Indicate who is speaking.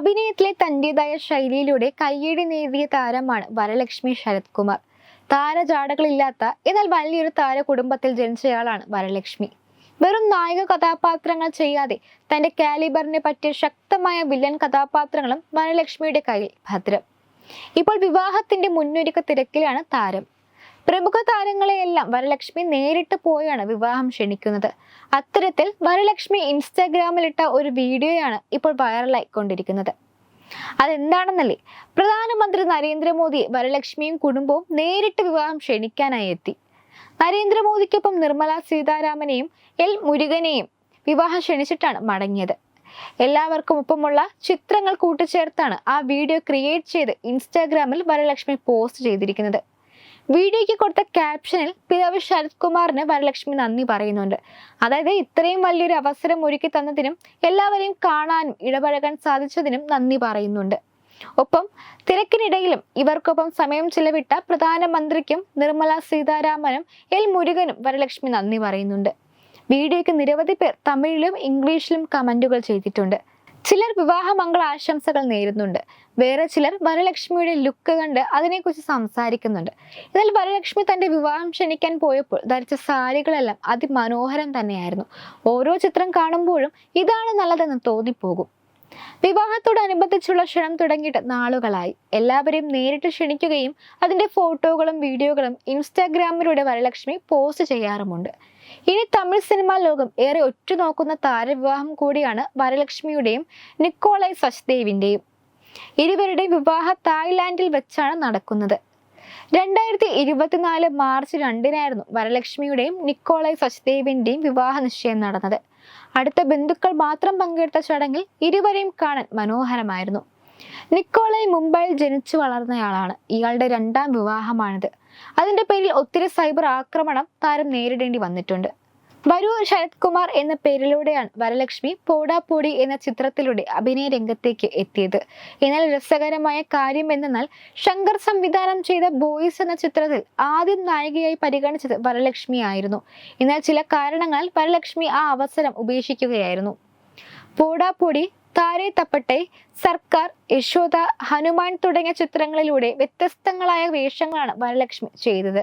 Speaker 1: അഭിനയത്തിലെ തന്റെതായ ശൈലിയിലൂടെ കയ്യടി നേടിയ താരമാണ് വരലക്ഷ്മി ശരത് കുമാർ താരജാടകളില്ലാത്ത എന്നാൽ വലിയൊരു താര കുടുംബത്തിൽ ജനിച്ചയാളാണ് വരലക്ഷ്മി. വെറും നായിക കഥാപാത്രങ്ങൾ ചെയ്യാതെ തന്റെ കാലിബറിനെ പറ്റിയ ശക്തമായ വില്ലൻ കഥാപാത്രങ്ങളും വരലക്ഷ്മിയുടെ കയ്യിൽ ഭദ്രം. ഇപ്പോൾ വിവാഹത്തിന്റെ മുന്നൊരുക്ക തിരക്കിലാണ് താരം. പ്രമുഖ താരങ്ങളെയെല്ലാം വരലക്ഷ്മി നേരിട്ട് പോയാണ് വിവാഹം ക്ഷണിക്കുന്നത്. അത്തരത്തിൽ വരലക്ഷ്മി ഇൻസ്റ്റാഗ്രാമിലിട്ട ഒരു വീഡിയോയാണ് ഇപ്പോൾ വൈറലായി കൊണ്ടിരിക്കുന്നത് അതെന്താണെന്നല്ലേ? പ്രധാനമന്ത്രി നരേന്ദ്രമോദി വരലക്ഷ്മിയും കുടുംബവും നേരിട്ട് വിവാഹം ക്ഷണിക്കാനായി എത്തി. നരേന്ദ്രമോദിക്കൊപ്പം നിർമ്മല സീതാരാമനെയും എൽ മുരുകനെയും വിവാഹം ക്ഷണിച്ചിട്ടാണ് മടങ്ങിയത്. എല്ലാവർക്കും ഒപ്പമുള്ള ചിത്രങ്ങൾ കൂട്ടിച്ചേർത്താണ് ആ വീഡിയോ ക്രിയേറ്റ് ചെയ്ത് ഇൻസ്റ്റാഗ്രാമിൽ വരലക്ഷ്മി പോസ്റ്റ് ചെയ്തിരിക്കുന്നത്. വീഡിയോയ്ക്ക് കൊടുത്ത ക്യാപ്ഷനിൽ പിതാവ് ശരത് കുമാറിന് വരലക്ഷ്മി നന്ദി പറയുന്നുണ്ട്. അതായത് ഇത്രയും വലിയൊരു അവസരം ഒരുക്കി തന്നതിനും എല്ലാവരെയും കാണാനും ഇടപഴകാൻ സാധിച്ചതിനും നന്ദി പറയുന്നുണ്ട്. ഒപ്പം തിരക്കിനിടയിലും ഇവർക്കൊപ്പം സമയം ചിലവിട്ട പ്രധാനമന്ത്രിക്കും നിർമ്മല സീതാരാമനും എൽ മുരുകനും വരലക്ഷ്മി നന്ദി പറയുന്നുണ്ട്. വീഡിയോയ്ക്ക് നിരവധി പേർ തമിഴിലും ഇംഗ്ലീഷിലും കമന്റുകൾ ചെയ്തിട്ടുണ്ട്. ചിലർ വിവാഹ മംഗള ആശംസകൾ നേരുന്നുണ്ട്. വേറെ ചിലർ വരലക്ഷ്മിയുടെ ലുക്ക് കണ്ട് അതിനെക്കുറിച്ച് സംസാരിക്കുന്നുണ്ട്. എന്നാൽ വരലക്ഷ്മി തന്റെ വിവാഹം ക്ഷണിക്കാൻ പോയപ്പോൾ ധരിച്ച സാരികളെല്ലാം അതിമനോഹരം തന്നെയായിരുന്നു. ഓരോ ചിത്രം കാണുമ്പോഴും ഇതാണ് നല്ലതെന്ന് തോന്നിപ്പോകും. വിവാഹത്തോടനുബന്ധിച്ചുള്ള ക്ഷണം തുടങ്ങിയിട്ട് നാളുകളായി. എല്ലാവരെയും നേരിട്ട് ക്ഷണിക്കുകയും അതിന്റെ ഫോട്ടോകളും വീഡിയോകളും ഇൻസ്റ്റാഗ്രാമിലൂടെ വരലക്ഷ്മി പോസ്റ്റ് ചെയ്യാറുമുണ്ട്. ഇനി തമിഴ് സിനിമാ ലോകം ഏറെ ഒറ്റുനോക്കുന്ന താരവിവാഹം കൂടിയാണ് വരലക്ഷ്മിയുടെയും നിക്കോളൈ സച്ദേവിന്റെയും ഇരുവരുടെയും വിവാഹ തായ്ലാൻഡിൽ വെച്ചാണ് നടക്കുന്നത്. രണ്ടായിരത്തി ഇരുപത്തിനാല് മാർച്ച് രണ്ടിനായിരുന്നു വരലക്ഷ്മിയുടെയും നിക്കോളായ് സച്ദേവിന്റെയും വിവാഹ നിശ്ചയം നടന്നത്. അടുത്ത ബന്ധുക്കൾ മാത്രം പങ്കെടുത്ത ചടങ്ങിൽ ഇരുവരെയും കാണാൻ മനോഹരമായിരുന്നു. നിക്കോളൈ മുംബൈയിൽ ജനിച്ചു വളർന്നയാളാണ്. ഇയാളുടെ രണ്ടാം വിവാഹമാണിത്. അതിന്റെ പേരിൽ ഒത്തിരി സൈബർ ആക്രമണം താരം നേരിടേണ്ടി വന്നിട്ടുണ്ട്. വരൂ ശരത് കുമാർ എന്ന പേരിലൂടെയാണ് വരലക്ഷ്മി പോടാപ്പൊടി എന്ന ചിത്രത്തിലൂടെ അഭിനയ രംഗത്തേക്ക് എത്തിയത്. എന്നാൽ രസകരമായ കാര്യം എന്തെന്നാൽ ശങ്കർ സംവിധാനം ചെയ്ത ബോയ്സ് എന്ന ചിത്രത്തിൽ ആദ്യം നായികയായി പരിഗണിച്ചത് വരലക്ഷ്മി ആയിരുന്നു. എന്നാൽ ചില കാരണങ്ങളാൽ വരലക്ഷ്മി ആ അവസരം ഉപേക്ഷിക്കുകയായിരുന്നു. പോടാപ്പൊടി താരെ തപ്പട്ടെ സർക്കാർ യശോദ ഹനുമാൻ തുടങ്ങിയ ചിത്രങ്ങളിലൂടെ വ്യത്യസ്തങ്ങളായ വേഷങ്ങളാണ് വരലക്ഷ്മി ചെയ്തത്.